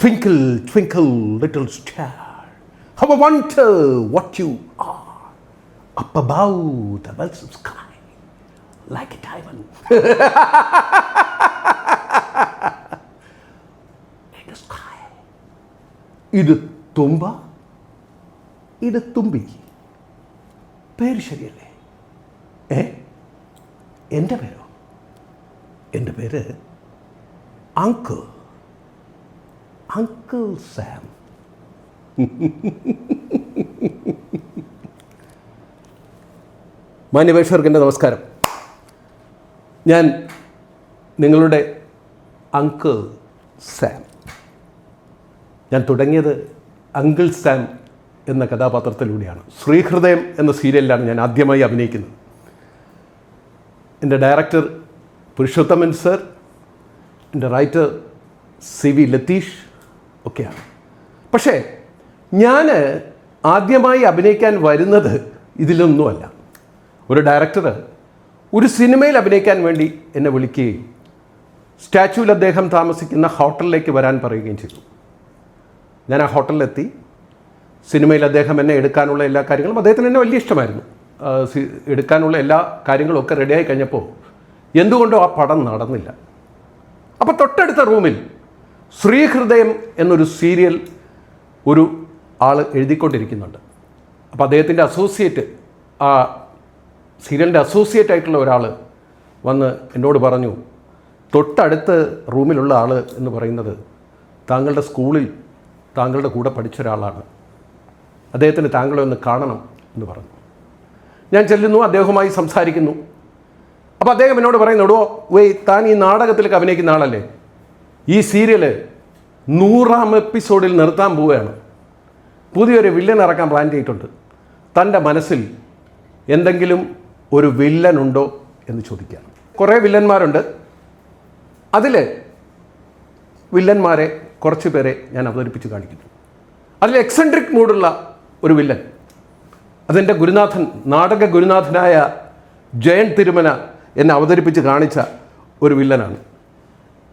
How I wonder what you are up above the wells of sky, like a diamond. In the sky. ഇത് തുമ്പ ഇത് തുമ്പി പേര് ശരിയല്ലേ ഏ എന്റെ പേരോ എന്റെ പേര് അങ്കിൾ അങ്കിൾ സാം മാന്യപേക്ഷകർക്ക് എന്റെ നമസ്കാരം. ഞാൻ നിങ്ങളുടെ അങ്കിൾ സാം ഞാൻ തുടങ്ങിയത് അങ്കിൾ സാം എന്ന കഥാപാത്രത്തിലൂടെയാണ്. ശ്രീഹൃദയം എന്ന സീരിയലിലാണ് ഞാൻ ആദ്യമായി അഭിനയിക്കുന്നത്. എന്റെ ഡയറക്ടർ പുരുഷോത്തമൻ സർ എന്റെ റൈറ്റർ സി വി ലതീഷ് ഒക്കെയാണ്. പക്ഷേ ഞാൻ ആദ്യമായി അഭിനയിക്കാൻ വരുന്നത് ഇതിലൊന്നുമല്ല. ഒരു ഡയറക്ടർ ഒരു സിനിമയിൽ അഭിനയിക്കാൻ വേണ്ടി എന്നെ വിളിക്കുകയും സ്റ്റാച്യൂവിൽ അദ്ദേഹം താമസിക്കുന്ന ഹോട്ടലിലേക്ക് വരാൻ പറയുകയും ചെയ്തു. ഞാൻ ആ ഹോട്ടലിലെത്തി. സിനിമയിൽ അദ്ദേഹം എന്നെ എടുക്കാനുള്ള എല്ലാ കാര്യങ്ങളും അദ്ദേഹത്തിന് എന്നെ വലിയ ഇഷ്ടമായിരുന്നു. എടുക്കാനുള്ള എല്ലാ കാര്യങ്ങളും ഒക്കെ റെഡിയായി കഴിഞ്ഞപ്പോൾ എന്തുകൊണ്ടോ ആ പടം നടന്നില്ല. അപ്പോൾ തൊട്ടടുത്ത റൂമിൽ ശ്രീഹൃദയം എന്നൊരു സീരിയൽ ഒരു ആൾ എഴുതിക്കൊണ്ടിരിക്കുന്നുണ്ട്. അപ്പോൾ അദ്ദേഹത്തിന്റെ അസോസിയേറ്റ് ആ സീരിയലിന്റെ അസോസിയേറ്റ് ആയിട്ടുള്ള ഒരാൾ വന്ന് എന്നോട് പറഞ്ഞു തൊട്ടടുത്ത് റൂമിലുള്ള ആൾ എന്ന് പറയുന്നത് താങ്കളുടെ സ്കൂളിൽ താങ്കളുടെ കൂടെ പഠിച്ച ഒരാളാണ്. അദ്ദേഹത്തിന് താങ്കളെ ഒന്ന് കാണണം എന്ന് പറഞ്ഞു. ഞാൻ ചെല്ലുന്നു അദ്ദേഹവുമായി സംസാരിക്കുന്നു. അപ്പോൾ അദ്ദേഹം എന്നോട് പറയുന്നു എടോ വേ താൻ ഈ നാടകത്തിലേക്ക് അഭിനയിക്കുന്ന ആളല്ലേ? ഈ സീരിയൽ നൂറാം എപ്പിസോഡിൽ നിർത്താൻ പോവുകയാണ്. പുതിയൊരു വില്ലൻ ഇറക്കാൻ പ്ലാൻ ചെയ്തിട്ടുണ്ട്. തന്റെ മനസ്സിൽ എന്തെങ്കിലും ഒരു വില്ലൻ ഉണ്ടോ എന്ന് ചോദിക്കുകയാണ് കുറേ വില്ലന്മാരുണ്ട്. അതിൽ വില്ലന്മാരെ കുറച്ച് പേരെ ഞാൻ അവതരിപ്പിച്ച് കാണിക്കുന്നു. അതിൽ എക്സെൻട്രിക് മൂഡുള്ള ഒരു വില്ലൻ. അതെന്റെ ഗുരുനാഥൻ നാടക ഗുരുനാഥനായ ജയൻ തിരുമന എന്നെ അവതരിപ്പിച്ച് കാണിച്ച ഒരു വില്ലനാണ്.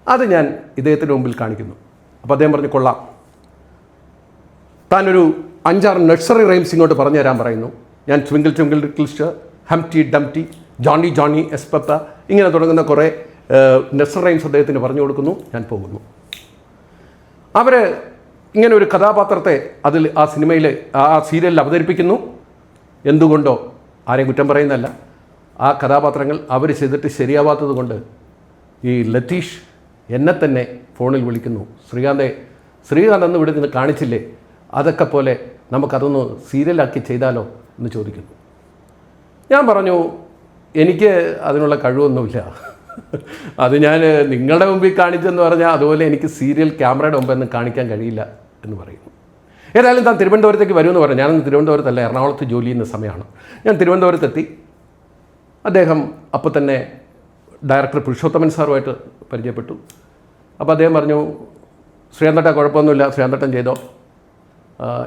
അത് ഞാൻ ഇദ്ദേഹത്തിന്റെ മുമ്പിൽ കാണിക്കുന്നു. അപ്പോൾ അദ്ദേഹം പറഞ്ഞു കൊള്ളാം. താനൊരു അഞ്ചാറ് നഴ്സറി റൈംസ് ഇങ്ങോട്ട് പറഞ്ഞു തരാൻ പറയുന്നു. ഞാൻ twinkle twinkle little star humpty dumpty Johnny Johnny yes papa ഇങ്ങനെ തുടങ്ങുന്ന കുറേ നഴ്സറി റൈംസ് അദ്ദേഹത്തിന് പറഞ്ഞു കൊടുക്കുന്നു. ഞാൻ പോകുന്നു. അവർ ഇങ്ങനെ ഒരു കഥാപാത്രത്തെ അതിൽ ആ സിനിമയിൽ ആ സീരിയലിൽ അവതരിപ്പിക്കുന്നു. എന്തുകൊണ്ടോ ആരെയും കുറ്റം പറയുന്നതല്ല. ആ കഥാപാത്രങ്ങൾ അവർ ചെയ്തിട്ട് ശരിയാവാത്തത് കൊണ്ട് ഈ ലതീഷ് എന്നെ തന്നെ ഫോണിൽ വിളിക്കുന്നു. ശ്രീകാന്തെ ശ്രീകാന്ത് അന്ന് ഇവിടെ നിന്ന് കാണിച്ചില്ലേ? അതൊക്കെ പോലെ നമുക്കതൊന്ന് സീരിയലാക്കി ചെയ്താലോ എന്ന് ചോദിക്കുന്നു. ഞാൻ പറഞ്ഞു എനിക്ക് അതിനുള്ള കഴിവൊന്നുമില്ല. അത് ഞാൻ നിങ്ങളുടെ മുമ്പിൽ കാണിച്ചെന്ന് പറഞ്ഞാൽ അതുപോലെ എനിക്ക് സീരിയൽ ക്യാമറയുടെ മുമ്പൊന്നും കാണിക്കാൻ കഴിയില്ല എന്ന് പറയുന്നു. ഏതായാലും താൻ തിരുവനന്തപുരത്തേക്ക് വരുമെന്ന് പറഞ്ഞു. ഞാനൊന്ന് തിരുവനന്തപുരത്തല്ല എറണാകുളത്ത് ജോലി ചെയ്യുന്ന സമയമാണ്. ഞാൻ തിരുവനന്തപുരത്തെത്തി. അദ്ദേഹം അപ്പോൾ തന്നെ ഡയറക്ടർ പുരുഷോത്തമൻ സാറുമായിട്ട് പരിചയപ്പെട്ടു. അപ്പോൾ അദ്ദേഹം പറഞ്ഞു ശ്രീകാന്തട്ട കുഴപ്പമൊന്നുമില്ല. ശ്രീകാന്തട്ടം ചെയ്തോ?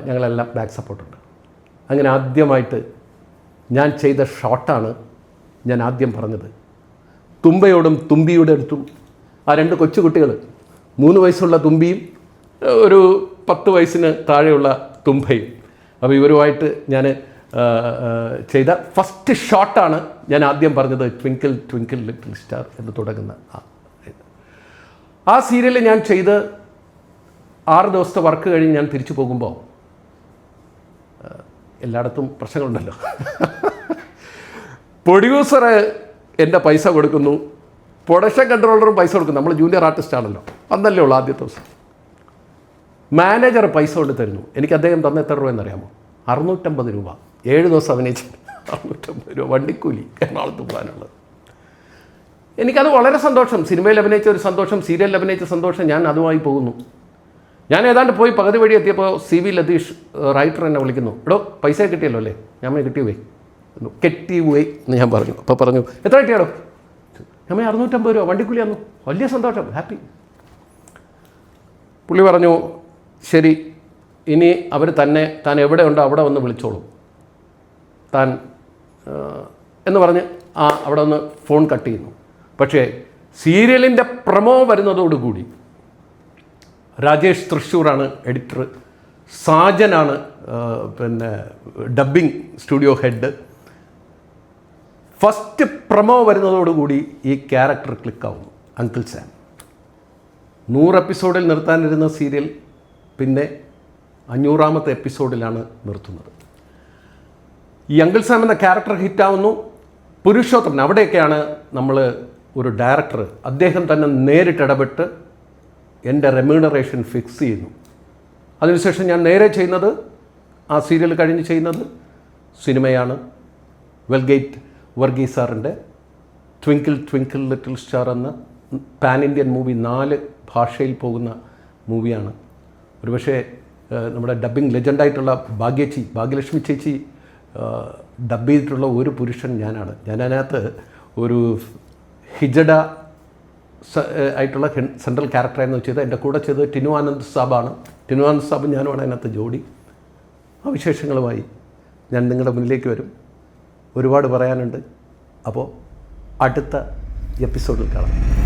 ഞങ്ങളെല്ലാം ബാക്ക് സപ്പോർട്ടുണ്ട്. അങ്ങനെ ആദ്യമായിട്ട് ഞാൻ ചെയ്ത ഷോട്ടാണ് ഞാൻ ആദ്യം പറഞ്ഞത്. തുമ്പയോടും തുമ്പിയുടെ അടുത്തും ആ രണ്ട് കൊച്ചുകുട്ടികൾ മൂന്ന് വയസ്സുള്ള തുമ്പിയും ഒരു പത്ത് വയസ്സിന് താഴെയുള്ള തുമ്പയും. അപ്പോൾ ഇവരുമായിട്ട് ഞാൻ ചെയ്ത ഫസ്റ്റ് ഷോട്ടാണ് ഞാൻ ആദ്യം പറഞ്ഞത് ട്വിങ്കിൾ ട്വിങ്കിൾ ലിറ്റിൽ സ്റ്റാർ എന്ന് തുടങ്ങുന്ന ആ ആ സീരിയൽ ഞാൻ ചെയ്ത് ആറ് ദിവസത്തെ വർക്ക് കഴിഞ്ഞ് ഞാൻ തിരിച്ചു പോകുമ്പോൾ എല്ലായിടത്തും പ്രശ്നങ്ങളുണ്ടല്ലോ. പ്രൊഡ്യൂസർ എന്റെ പൈസ കൊടുക്കുന്നു. പ്രൊഡക്ഷൻ കൺട്രോളറും പൈസ കൊടുക്കുന്നു. നമ്മൾ ജൂനിയർ ആർട്ടിസ്റ്റ് ആണല്ലോ. അന്നല്ലേ ഉള്ളൂ ആദ്യത്തെ ദിവസം. മാനേജർ പൈസ കൊണ്ട് തരുന്നു. എനിക്ക് അദ്ദേഹം തന്ന എത്ര രൂപ എന്നറിയാമോ അറുന്നൂറ്റമ്പത് രൂപ. ഏഴ് ദിവസം അഭിനയിച്ചു അറുന്നൂറ്റമ്പത് രൂപ വണ്ടിക്കൂലി എറണാകുളത്ത് പോകാനുള്ളത്. എനിക്കത് വളരെ സന്തോഷം. സിനിമയിൽ അഭിനയിച്ച ഒരു സന്തോഷം സീരിയലിൽ അഭിനയിച്ച സന്തോഷം ഞാൻ അതുമായി പോകുന്നു. ഞാൻ ഏതാണ്ട് പോയി പകുതി വഴി എത്തിയപ്പോൾ സി വി ലതീഷ് റൈറ്റർ എന്നെ വിളിക്കുന്നു. എടോ പൈസ കിട്ടിയല്ലോ അല്ലേ? ഞാൻ കിട്ടി പോയി കെട്ടി പോയി എന്ന് ഞാൻ പറഞ്ഞു. അപ്പോൾ പറഞ്ഞു എത്ര കിട്ടിയാടോ? ഞാൻ അറുന്നൂറ്റമ്പത് രൂപ വണ്ടിക്കൂലി ആന്നു വലിയ സന്തോഷം ഹാപ്പി പുള്ളി പറഞ്ഞു ശരി ഇനി അവർ തന്നെ താൻ എവിടെ ഉണ്ടോ അവിടെ വന്ന് വിളിച്ചോളും. താൻ എന്ന് പറഞ്ഞ് ആ അവിടെ നിന്ന് ഫോൺ കട്ട് ചെയ്യുന്നു. പക്ഷേ സീരിയലിന്റെ പ്രമോ വരുന്നതോടുകൂടി രാജേഷ് തൃശ്ശൂരാണ് എഡിറ്റർ സാജനാണ് പിന്നെ dubbing studio head. First promo വരുന്നതോടുകൂടി ഈ ക്യാരക്ടർ ക്ലിക്കാവുന്നു അങ്കിൾ സാം. നൂറ് എപ്പിസോഡിൽ നിർത്താനിരുന്ന സീരിയൽ പിന്നെ അഞ്ഞൂറാമത്തെ എപ്പിസോഡിലാണ് നിർത്തുന്നത്. ഈ അങ്കിൾ സാം എന്ന ക്യാരക്ടർ ഹിറ്റാവുന്നു. പുരുഷോത്തമൻ അവിടെയൊക്കെയാണ് നമ്മൾ ഒരു ഡയറക്ടർ അദ്ദേഹം തന്നെ നേരിട്ട് ഇടപെട്ട് എന്റെ റെമ്യൂണറേഷൻ ഫിക്സ് ചെയ്യുന്നു. അതിനുശേഷം ഞാൻ നേരെ ചെയ്യുന്നത് ആ സീരിയൽ കഴിഞ്ഞ് ചെയ്യുന്നത് സിനിമയാണ് വെൽഗേറ്റ് വർഗീസ് സാറിന്റെ ട്വിങ്കിൾ ട്വിങ്കിൾ ലിറ്റിൽ സ്റ്റാർ എന്ന പാൻ ഇന്ത്യൻ മൂവി നാല് ഭാഷയിൽ പോകുന്ന മൂവിയാണ്. ഒരുപക്ഷേ നമ്മുടെ ഡബ്ബിംഗ് ലെജൻഡായിട്ടുള്ള ഭാഗ്യച്ചി ഭാഗ്യലക്ഷ്മി ചേച്ചി ഡബ് ചെയ്തിട്ടുള്ള ഒരു പുരുഷൻ ഞാനാണ്. ഞാൻ അതിനകത്ത് ഒരു ഹിജഡ ആയിട്ടുള്ള സെൻട്രൽ സെൻട്രൽ ക്യാരക്ടറായിരുന്നു ചെയ്തത് എന്റെ കൂടെ ചെയ്തത് ടിനു ആനന്ദ് സാബാണ്. ടിനു ആനന്ദ് സാബ് ഞാനുമാണ് അതിനകത്ത് ജോഡി. ആ വിശേഷങ്ങളുമായി ഞാൻ നിങ്ങളുടെ മുന്നിലേക്ക് വരും. ഒരുപാട് പറയാനുണ്ട്. അപ്പോൾ അടുത്ത എപ്പിസോഡിൽ കാണാം.